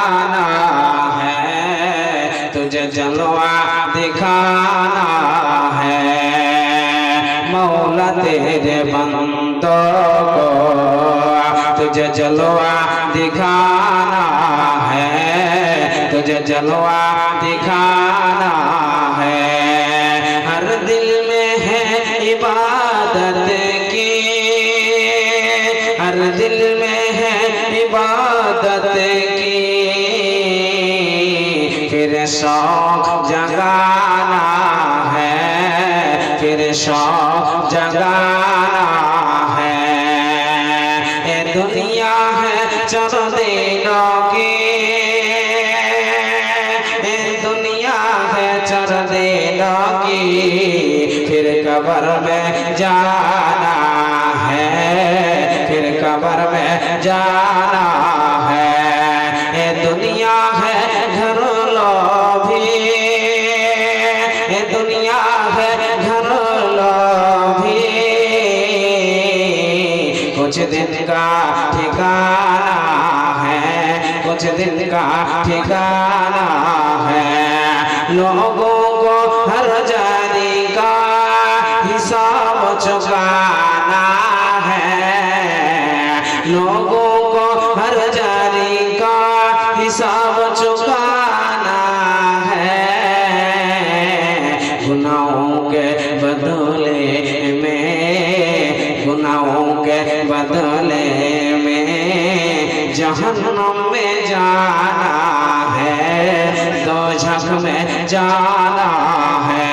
जाना है, तुझे जलवा दिखाना है। मौला तेरे बंदों को तुझे जलवा दिखाना है, तुझे जलवा दिखाना है। हर दिल में है इबादत की, हर दिल में है इबादत की। फिर शौक जगाना है फिर शौक जगाना है। ये दुनिया है चलो दिनों की ये दुनिया है चल दिनों की फिर कबर में जाना है, फिर कबर में जाना दिन का ठिकाना है, कुछ दिन का ठिकाना है। लोगों को हर जाने का हिसाब चुकाना है। लोगों को हर जाने का हिसाब चुकाना है। गुनाहों के बदले के बदले में जहन्नम में जाना है दो झक में जाना है।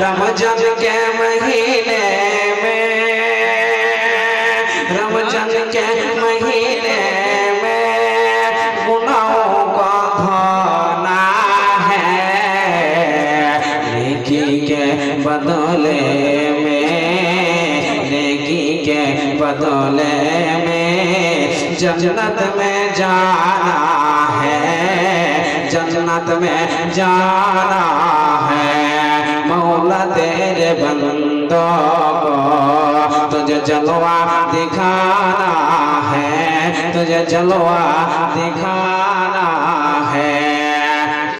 रमज़ान के महीने में के महीने में है। बदले बदले में जन्नत में जाना है, जन्नत में जाना है। मौला तेरे बंदों को तुझे जलवा दिखाना है, तुझे जलवा दिखाना